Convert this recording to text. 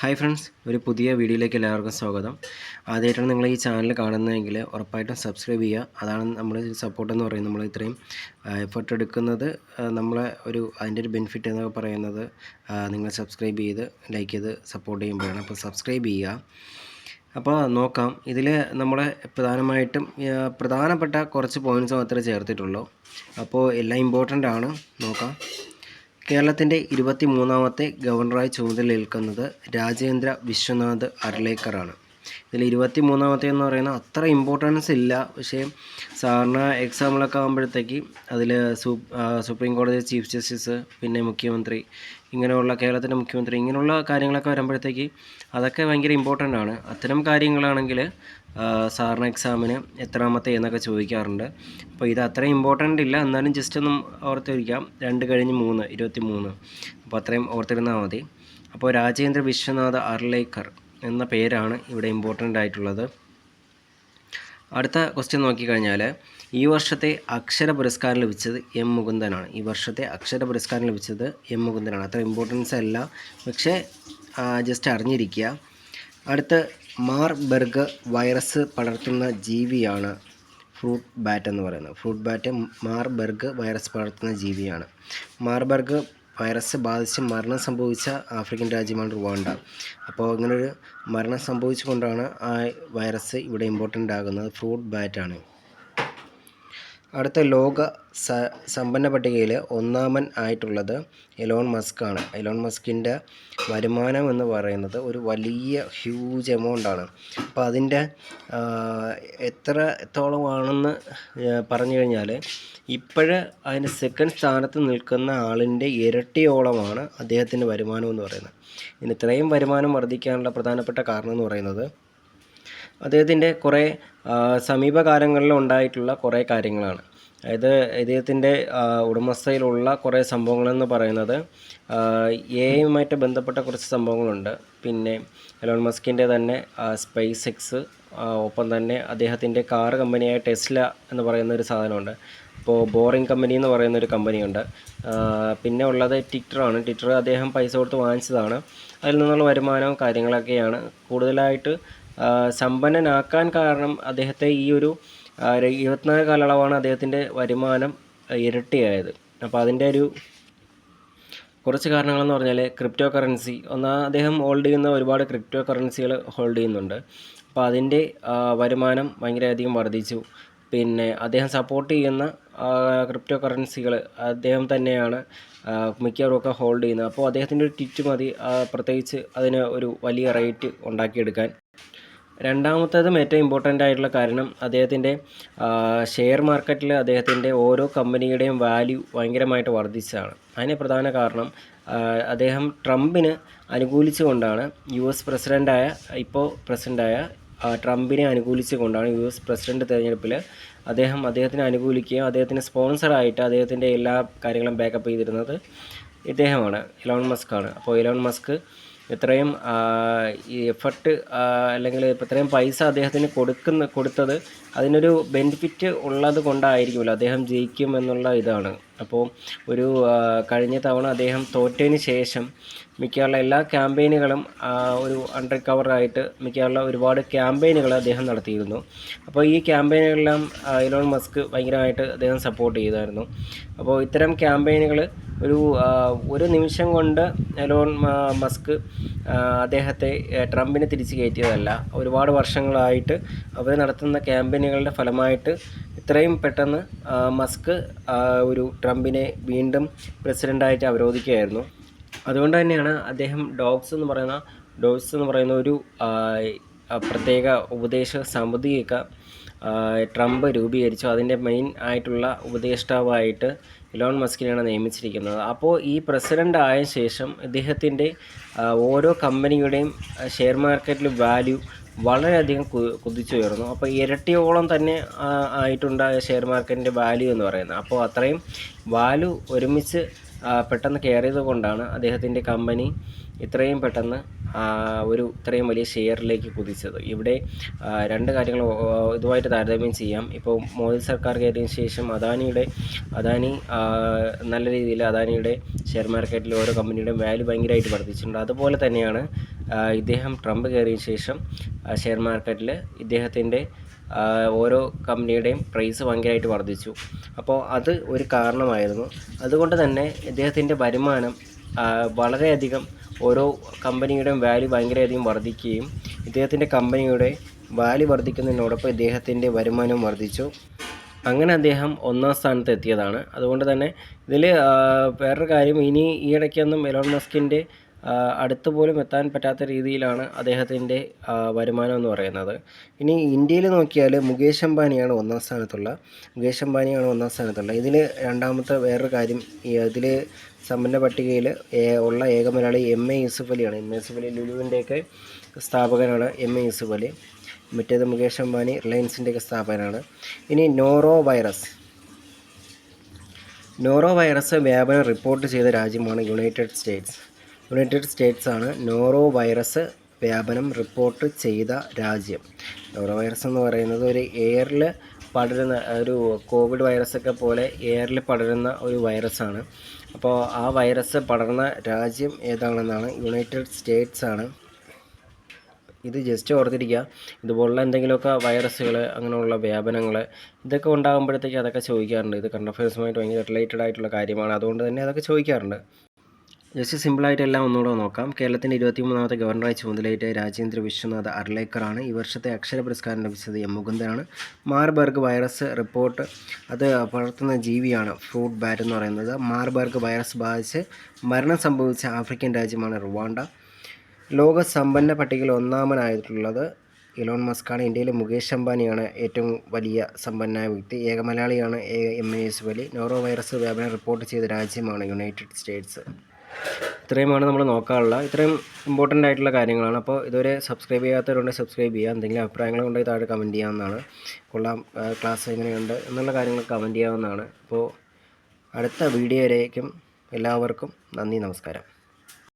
Hi friends ഒരു പുതിയ വീഡിയോയിലേക്ക് എല്ലാവർക്കും സ്വാഗതം. ആദ്യമായിട്ടാണ് നിങ്ങൾ ഈ ചാനൽ കാണുന്നതെങ്കിൽ ഉറപ്പായിട്ടും സബ്സ്ക്രൈബ് ചെയ്യുക. അതാണ് നമ്മൾ സപ്പോർട്ട് എന്ന് പറയുന്നത്. നമ്മൾ ഇത്രയും എഫർട്ട് എടുക്കുന്നത് നമ്മളെ ഒരു അതിന്റെ ഒരു ബെനിഫിറ്റ് എന്നൊക്കെ പറയുന്നത് നിങ്ങൾ സബ്സ്ക്രൈബ് ചെയ്ത് ലൈക്ക് ചെയ്ത് സപ്പോർട്ട് ചെയ്യുമ്പോഴാണ്. അപ്പോൾ സബ്സ്ക്രൈബ് ചെയ്യുക. അപ്പോൾ നോക്കാം. ഇതിൽ നമ്മളെ പ്രധാനമായിട്ടും പ്രധാനപ്പെട്ട കുറച്ച് പോയിന്റ്സ് മാത്രമേ ചേർത്തിട്ടുള്ളൂ. അപ്പോൾ എല്ലാം ഇമ്പോർട്ടന്റ് ആണ്. നോക്കാം. കേരളത്തിന്റെ ഇരുപത്തി മൂന്നാമത്തെ ഗവർണറായി ചുമതലയേൽക്കുന്നത് രാജേന്ദ്ര വിശ്വനാഥ് അർലേക്കറാണ് ഇതിൽ ഇരുപത്തി മൂന്നാമത്തെ എന്ന് പറയുന്നത് അത്ര ഇമ്പോർട്ടൻസ് ഇല്ല. പക്ഷേ സാറിന് എക്സാമ്പിളൊക്കെ ആകുമ്പോഴത്തേക്ക് അതിൽ സുപ്രീം കോടതി ചീഫ് ജസ്റ്റിസ് പിന്നെ മുഖ്യമന്ത്രി ഇങ്ങനെയുള്ള കേരളത്തിന്റെ മുഖ്യമന്ത്രി ഇങ്ങനെയുള്ള കാര്യങ്ങളൊക്കെ വരുമ്പോഴത്തേക്ക് അതൊക്കെ ഭയങ്കര ഇമ്പോർട്ടന്റ് ആണ്. അത്തരം കാര്യങ്ങളാണെങ്കിൽ സാറിന് എക്സാമിന് എത്രാമത്തെ എന്നൊക്കെ ചോദിക്കാറുണ്ട്. അപ്പോൾ ഇത് അത്രയും ഇമ്പോർട്ടന്റ് ഇല്ല. എന്നാലും ജസ്റ്റ് ഒന്നും ഓർത്തിരിക്കാം. രണ്ട് കഴിഞ്ഞ് മൂന്ന് ഇരുപത്തി മൂന്ന് അപ്പോൾ അത്രയും ഓർത്തിരുന്നാൽ മതി. അപ്പോൾ രാജേന്ദ്ര വിശ്വനാഥ് അർലേക്കർ. എന്ന പേരാണ് ഇവിടെ ഇമ്പോർട്ടന്റ് ആയിട്ടുള്ളത്. അടുത്ത ക്വസ്റ്റ്യൻ നോക്കിക്കഴിഞ്ഞാൽ ഈ വർഷത്തെ അക്ഷര പുരസ്കാരം ലഭിച്ചത് എം മുകുന്ദനാണ്. ഈ വർഷത്തെ അക്ഷര പുരസ്കാരം ലഭിച്ചത് എം മുകുന്ദനാണ്. അത്ര ഇമ്പോർട്ടൻസ് അല്ല. പക്ഷേ ജസ്റ്റ് അറിഞ്ഞിരിക്കുക. അടുത്ത മാർബർഗ് വൈറസ് പടർത്തുന്ന ജീവിയാണ് ഫ്രൂട്ട് ബാറ്റ് എന്ന് പറയുന്നത്. ഫ്രൂട്ട് ബാറ്റ് മാർബർഗ് വൈറസ് പടർത്തുന്ന ജീവിയാണ്. മാർബർഗ് വൈറസ് ബാധിച്ച് മരണം സംഭവിച്ച ആഫ്രിക്കൻ രാജ്യമാണ് റുവാണ്ട. അപ്പോൾ ഇങ്ങനൊരു മരണം സംഭവിച്ചുകൊണ്ടാണ് ആ വൈറസ് ഇവിടെ ഇമ്പോർട്ടന്റ് ആകുന്നത്. ഫ്രൂട്ട് ബാറ്റാണ്. അടുത്ത ലോക സ സമ്പന്ന പട്ടികയിൽ ഒന്നാമൻ ആയിട്ടുള്ളത് എലോൺ മസ്ക് ആണ്. എലോൺ മസ്കിന്റെ വരുമാനം എന്ന് പറയുന്നത് ഒരു വലിയ ഹ്യൂജ് എമൗണ്ട് ആണ്. അപ്പോൾ അതിന്റെ എത്രത്തോളമാണെന്ന് പറഞ്ഞു കഴിഞ്ഞാൽ ഇപ്പോഴ് അതിന്റെ സെക്കൻഡ് സ്ഥാനത്ത് നിൽക്കുന്ന ആളിന്റെ ഇരട്ടിയോളമാണ് അദ്ദേഹത്തിന്റെ വരുമാനം എന്ന് പറയുന്നത്. ഇനി ഇത്രയും വരുമാനം വർദ്ധിക്കാനുള്ള പ്രധാനപ്പെട്ട കാരണം എന്ന് പറയുന്നത് അദ്ദേഹത്തിന്റെ കുറേ സമീപകാലങ്ങളിൽ ഉണ്ടായിട്ടുള്ള കുറേ കാര്യങ്ങളാണ്. അതായത് ഇദ്ദേഹത്തിന്റെ ഉടമസ്ഥയിലുള്ള കുറേ സംഭവങ്ങളെന്ന് പറയുന്നത് എ ഐയുമായിട്ട് ബന്ധപ്പെട്ട കുറച്ച് സംഭവങ്ങളുണ്ട്. പിന്നെ എലോൺ മസ്കിന്റെ തന്നെ സ്പേസ് എക്സ് ഒപ്പം തന്നെ അദ്ദേഹത്തിന്റെ കാർ കമ്പനിയായ ടെസ്ല എന്ന് പറയുന്ന ഒരു സാധനമുണ്ട്. ഇപ്പോൾ ബോറിംഗ് കമ്പനി എന്ന് പറയുന്ന ഒരു കമ്പനിയുണ്ട്. പിന്നെ ഉള്ളത് ട്വിറ്ററാണ് ട്വിറ്റർ അദ്ദേഹം പൈസ കൊടുത്ത് വാങ്ങിച്ചതാണ്. അതിൽ നിന്നുള്ള വരുമാനവും കാര്യങ്ങളൊക്കെയാണ്. കൂടുതലായിട്ട് സമ്പന്നനാക്കാൻ കാരണം അദ്ദേഹത്തെ ഈ ഒരു ഇരുപത്തിനാല് കാലയളവാണ് അദ്ദേഹത്തിന്റെ വരുമാനം ഇരട്ടിയായത്. അപ്പോൾ അതിന്റെ ഒരു കുറച്ച് കാരണങ്ങളെന്ന് പറഞ്ഞാൽ ക്രിപ്റ്റോ കറൻസി ഒന്നാ അദ്ദേഹം ഹോൾഡ് ചെയ്യുന്ന ഒരുപാട് ക്രിപ്റ്റോ കറൻസികൾ ഹോൾഡ് ചെയ്യുന്നുണ്ട്. അപ്പോൾ അതിന്റെ വരുമാനം ഭയങ്കരധികം വർദ്ധിച്ചു. പിന്നെ അദ്ദേഹം സപ്പോർട്ട് ചെയ്യുന്ന ക്രിപ്റ്റോ കറൻസികൾ അദ്ദേഹം തന്നെയാണ് മിക്കവാറുമൊക്കെ ഹോൾഡ് ചെയ്യുന്നത്. അപ്പോൾ അദ്ദേഹത്തിന്റെ ഒരു ട്വിറ്റ് മതി പ്രത്യേകിച്ച് അതിന് ഒരു വലിയ റേറ്റ് ഉണ്ടാക്കിയെടുക്കാൻ. രണ്ടാമത്തേതും ഏറ്റവും ഇമ്പോർട്ടന്റ് ആയിട്ടുള്ള കാരണം അദ്ദേഹത്തിന്റെ ഷെയർ മാർക്കറ്റിൽ അദ്ദേഹത്തിന്റെ ഓരോ കമ്പനിയുടെയും വാല്യൂ ഭയങ്കരമായിട്ട് വർദ്ധിച്ചതാണ്. അതിന് പ്രധാന കാരണം അദ്ദേഹം ട്രംപിന് അനുകൂലിച്ചുകൊണ്ടാണ് യു എസ് പ്രസിഡന്റായ ഇപ്പോൾ പ്രസിഡന്റായ ട്രംപിനെ അനുകൂലിച്ചുകൊണ്ടാണ് യു എസ് പ്രസിഡന്റ് തിരഞ്ഞെടുപ്പിൽ അദ്ദേഹം അദ്ദേഹത്തിനെ അനുകൂലിക്കുകയും അദ്ദേഹത്തിന് സ്പോൺസറായിട്ട് അദ്ദേഹത്തിന്റെ എല്ലാ കാര്യങ്ങളും ബാക്കപ്പ് ചെയ്തിരുന്നത് ഇദ്ദേഹമാണ് ഇലോൺ മസ്ക് ആണ്. അപ്പോൾ ഇലോൺ മസ്ക് ഇത്രയും എഫർട്ട് അല്ലെങ്കിൽ ഇത്രയും പൈസ അദ്ദേഹത്തിന് കൊടുക്കുന്ന കൊടുത്തത് അതിനൊരു ബെനിഫിറ്റ് ഉള്ളത് കൊണ്ടായിരിക്കുമല്ലോ അദ്ദേഹം ജയിക്കും എന്നുള്ള ഇതാണ്. അപ്പോൾ ഒരു കഴിഞ്ഞ തവണ അദ്ദേഹം തോറ്റതിന് ശേഷം മിക്കവാറുള്ള എല്ലാ ക്യാമ്പയിനുകളും ഒരു അണ്ടർ കവറായിട്ട് മിക്കവാറുള്ള ഒരുപാട് ക്യാമ്പയിനുകൾ അദ്ദേഹം നടത്തിയിരുന്നു. അപ്പോൾ ഈ ക്യാമ്പയിനുകളെല്ലാം ഇലോൺ മസ്ക് ഭയങ്കരമായിട്ട് അദ്ദേഹം സപ്പോർട്ട് ചെയ്തായിരുന്നു. അപ്പോൾ ഇത്തരം ക്യാമ്പയിനുകൾ ഒരു ഒരു നിമിഷം കൊണ്ട് എലോൺ മസ്ക് അദ്ദേഹത്തെ ട്രംപിനെ തിരിച്ചു കയറ്റിയതല്ല. ഒരുപാട് വർഷങ്ങളായിട്ട് അവർ നടത്തുന്ന ക്യാമ്പയിനുകളുടെ ഫലമായിട്ട് ഇത്രയും പെട്ടെന്ന് മസ്ക് ഒരു ട്രംപിനെ വീണ്ടും പ്രസിഡന്റായിട്ട് അവരോധിക്കുകയായിരുന്നു. അതുകൊണ്ട് തന്നെയാണ് അദ്ദേഹം ഡോഗ്സ് എന്ന് പറയുന്ന ഡോഗ്സ് എന്ന് പറയുന്ന ഒരു പ്രത്യേക ഉപദേശ സമിതിയൊക്കെ ട്രംപ് രൂപീകരിച്ചു. അതിന്റെ മെയിൻ ആയിട്ടുള്ള ഉപദേഷ്ടാവായിട്ട് ഇലോൺ മസ്കിനെയാണ് നിയമിച്ചിരിക്കുന്നത്. അപ്പോൾ ഈ പ്രസിഡന്റ് ആയ ശേഷം ഇദ്ദേഹത്തിന്റെ ഓരോ കമ്പനിയുടെയും ഷെയർ മാർക്കറ്റിൽ വാല്യൂ വളരെയധികം കുതിച്ചുയർന്നു. അപ്പോൾ ഇരട്ടിയോളം തന്നെ ആയിട്ടുണ്ടായ ഷെയർ മാർക്കറ്റിന്റെ വാല്യൂ എന്ന് പറയുന്നത്. അപ്പോൾ അത്രയും വാല്യൂ ഒരുമിച്ച് പെട്ടെന്ന് കയറിയത് കൊണ്ടാണ് അദ്ദേഹത്തിന്റെ കമ്പനി ഇത്രയും പെട്ടെന്ന് ഒരു ഇത്രയും വലിയ ഷെയറിലേക്ക് കുതിച്ചത്. ഇവിടെ രണ്ട് കാര്യങ്ങൾ ഇതുമായിട്ട് താരതമ്യം ചെയ്യാം. ഇപ്പോൾ മോദി സർക്കാർ കയറിയതിന് ശേഷം അദാനിയുടെ അദാനി നല്ല രീതിയിൽ അദാനിയുടെ ഷെയർ മാർക്കറ്റിൽ ഓരോ കമ്പനിയുടെയും വാല്യൂ ഭയങ്കരമായിട്ട് വർദ്ധിച്ചിട്ടുണ്ട്. അതുപോലെ തന്നെയാണ് ഇദ്ദേഹം ട്രംപ് കയറിയ ശേഷം ഷെയർ മാർക്കറ്റിൽ ഇദ്ദേഹത്തിന്റെ ഓരോ കമ്പനിയുടെയും പ്രൈസ് ഭയങ്കരമായിട്ട് വർദ്ധിച്ചു. അപ്പോൾ അത് ഒരു കാരണമായിരുന്നു. അതുകൊണ്ട് തന്നെ ഇദ്ദേഹത്തിന്റെ വരുമാനം വളരെയധികം ഓരോ കമ്പനിയുടെയും വാല്യൂ ഭയങ്കരയധികം വർദ്ധിക്കുകയും ഇദ്ദേഹത്തിന്റെ കമ്പനിയുടെ വാല്യൂ വർദ്ധിക്കുന്നതിനോടൊപ്പം ഇദ്ദേഹത്തിന്റെ വരുമാനവും വർദ്ധിച്ചു. അങ്ങനെ അദ്ദേഹം ഒന്നാം സ്ഥാനത്ത് എത്തിയതാണ്. അതുകൊണ്ട് തന്നെ ഇതിൽ വേറൊരു കാര്യം ഇനി ഈ ഇടയ്ക്കൊന്നും എലോൺ മസ്കിന്റെ അടുത്ത് പോലും എത്താൻ പറ്റാത്ത രീതിയിലാണ് അദ്ദേഹത്തിന്റെ വരുമാനം എന്ന് പറയുന്നത്. ഇനി ഇന്ത്യയിൽ നോക്കിയാൽ മുകേഷ് അംബാനിയാണ് ഒന്നാം സ്ഥാനത്തുള്ള മുകേഷ് അംബാനിയാണ് ഒന്നാം സ്ഥാനത്തുള്ള. ഇതിൽ രണ്ടാമത്തെ വേറൊരു കാര്യം ഇതിൽ സമ്പന്ന പട്ടികയിൽ ഉള്ള ഏക മലയാളി എം എ യൂസുഫ് അലിയാണ്. എം എ യൂസുഫ് അലി ലുലുവിന്റെയൊക്കെ സ്ഥാപകനാണ് എം എ യൂസുഫ് അലി. മറ്റേത് മുകേഷ് അംബാനി റിലയൻസിന്റെയൊക്കെ സ്ഥാപകനാണ്. ഇനി നോറോ വൈറസ്. നോറോ വൈറസ് വ്യാപനം റിപ്പോർട്ട് ചെയ്ത രാജ്യമാണ് യുണൈറ്റഡ് സ്റ്റേറ്റ്സ്. യുണൈറ്റഡ് സ്റ്റേറ്റ്സ് ആണ് നോറോ വൈറസ് വ്യാപനം റിപ്പോർട്ട് ചെയ്ത രാജ്യം. നോറോ വൈറസ് എന്ന് പറയുന്നത് ഒരു എയറിൽ പടരുന്ന ഒരു കോവിഡ് വൈറസൊക്കെ പോലെ എയറിൽ പടരുന്ന ഒരു വൈറസാണ് അപ്പോൾ ആ വൈറസ് പടർന്ന രാജ്യം ഏതാണെന്നാണ് യുണൈറ്റഡ് സ്റ്റേറ്റ്സ് ആണ്. ഇത് ജസ്റ്റ് ഓർത്തിരിക്കുക. ഇതുപോലുള്ള എന്തെങ്കിലുമൊക്കെ വൈറസുകൾ അങ്ങനെയുള്ള വ്യാപനങ്ങൾ ഇതൊക്കെ ഉണ്ടാകുമ്പോഴത്തേക്ക് അതൊക്കെ ചോദിക്കാറുണ്ട്. ഇത് കണ്ടഫേഴ്സുമായിട്ട് ഭയങ്കര റിലേറ്റഡ് ആയിട്ടുള്ള കാര്യമാണ്. അതുകൊണ്ട് തന്നെ അതൊക്കെ ചോദിക്കാറുണ്ട്. ജസ്റ്റ് സിമ്പിളായിട്ട് എല്ലാം ഒന്നുകൂടെ നോക്കാം. കേരളത്തിന്റെ ഇരുപത്തിമൂന്നാമത്തെ ഗവർണറായി ചുമതലയേറ്റ രാജേന്ദ്ര വിശ്വനാഥ് അർലേക്കറാണ്. ഈ വർഷത്തെ അക്ഷര പുരസ്കാരം ലഭിച്ചത് എം മുകുന്ദനാണ്. മാർബർഗ് വൈറസ് റിപ്പോർട്ട് അത് പടർത്തുന്ന ജീവിയാണ് ഫ്രൂട്ട് ബാറ്റ് എന്ന് പറയുന്നത്. മാർബർഗ് വൈറസ് ബാധിച്ച് മരണം സംഭവിച്ച ആഫ്രിക്കൻ രാജ്യമാണ് റുവാണ്ട. ലോക സമ്പന്ന പട്ടികയിൽ ഒന്നാമനായിട്ടുള്ളത് ഇലോൺ മസ്കാണ്. ഇന്ത്യയിലെ മുകേഷ് അംബാനിയാണ് ഏറ്റവും വലിയ സമ്പന്നനായ വ്യക്തി. ഏക മലയാളിയാണ് എ- എസ് വലി നോറോ വൈറസ് വ്യാപനം റിപ്പോർട്ട് ചെയ്ത രാജ്യമാണ് യുണൈറ്റഡ് സ്റ്റേറ്റ്സ്. ഇത്രയുമാണ് നമ്മൾ നോക്കാനുള്ള ഇത്രയും ഇമ്പോർട്ടന്റ് ആയിട്ടുള്ള കാര്യങ്ങളാണ്. അപ്പോൾ ഇതുവരെ സബ്സ്ക്രൈബ് ചെയ്യാത്തവരുണ്ടെങ്കിൽ സബ്സ്ക്രൈബ് ചെയ്യുക. എന്തെങ്കിലും അഭിപ്രായങ്ങളുണ്ടെങ്കിൽ താഴെ കമന്റ് ചെയ്യാവുന്നതാണ്. കൊള്ളാം. ക്ലാസ് എങ്ങനെയുണ്ട് എന്നുള്ള കാര്യങ്ങൾ കമന്റ് ചെയ്യാവുന്നതാണ്. അപ്പോൾ അടുത്ത വീഡിയോ വരേക്കും എല്ലാവർക്കും നന്ദി നമസ്കാരം.